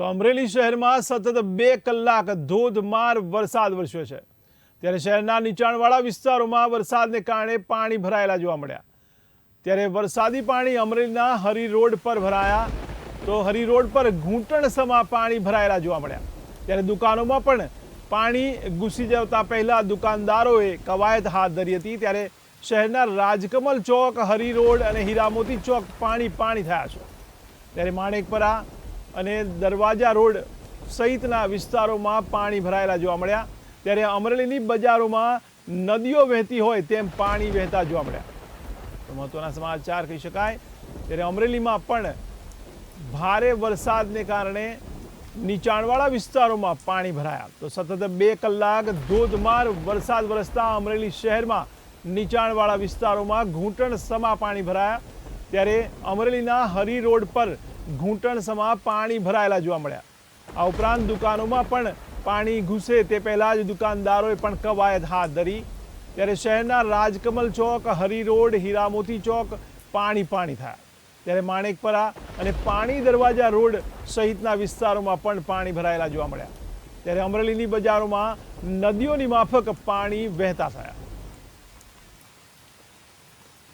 તો અમરેલી શહેરમાં સતત બે કલાક ધોધમાર વરસાદ વરસ્યો છે. ત્યારે શહેરના નીચાણવાળા વિસ્તારોમાં વરસાદને કારણે પાણી ભરાયેલા જોવા મળ્યા. ત્યારે વરસાદી પાણી અમરેલીના હરી રોડ પર ભરાયા તો હરી રોડ પર ઘૂંટણસમાં પાણી ભરાયેલા જોવા મળ્યા. ત્યારે દુકાનોમાં પણ પાણી ઘૂસી જતા પહેલાં દુકાનદારોએ કવાયત હાથ ધરી હતી. ત્યારે શહેરના રાજકમલ ચોક, હરી રોડ અને હીરામોતી ચોક પાણી પાણી થયા છે. ત્યારે માણેકપરા અને દરવાજા રોડ સહિતના વિસ્તારોમાં પાણી ભરાયેલા જોવા મળ્યા. ત્યારે અમરેલીની બજારોમાં નદીઓ વહેતી હોય તેમ પાણી વહેતા જોવા મળ્યા. તો મહત્વના સમાચાર કહી શકાય. ત્યારે અમરેલીમાં પણ ભારે વરસાદને કારણે નીચાણવાળા વિસ્તારોમાં પાણી ભરાયા. તો સતત બે કલાક ધોધમાર વરસાદ વરસતા અમરેલી શહેરમાં નીચાણવાળા વિસ્તારોમાં ઘૂંટણ સમા પાણી ભરાયા. ત્યારે અમરેલીના હરી રોડ પર ઘૂંટણ સમા પાણી ભરાયેલા જોવા મળ્યા. આ ઉપરાંત દુકાનોમાં પણ પાણી ઘૂસે તે પહેલાં જ દુકાનદારોએ પણ કવાયત હાથ ધરી. ત્યારે શહેરના રાજકમલ ચોક, હરી રોડ, હીરામોતી ચોક પાણી પાણી થયા. ત્યારે માણેકપરા અને પાણી દરવાજા રોડ સહિતના વિસ્તારોમાં પણ પાણી ભરાયેલા જોવા મળ્યા. ત્યારે અમરેલીની બજારોમાં નદીઓની માફક પાણી વહેતા થયા.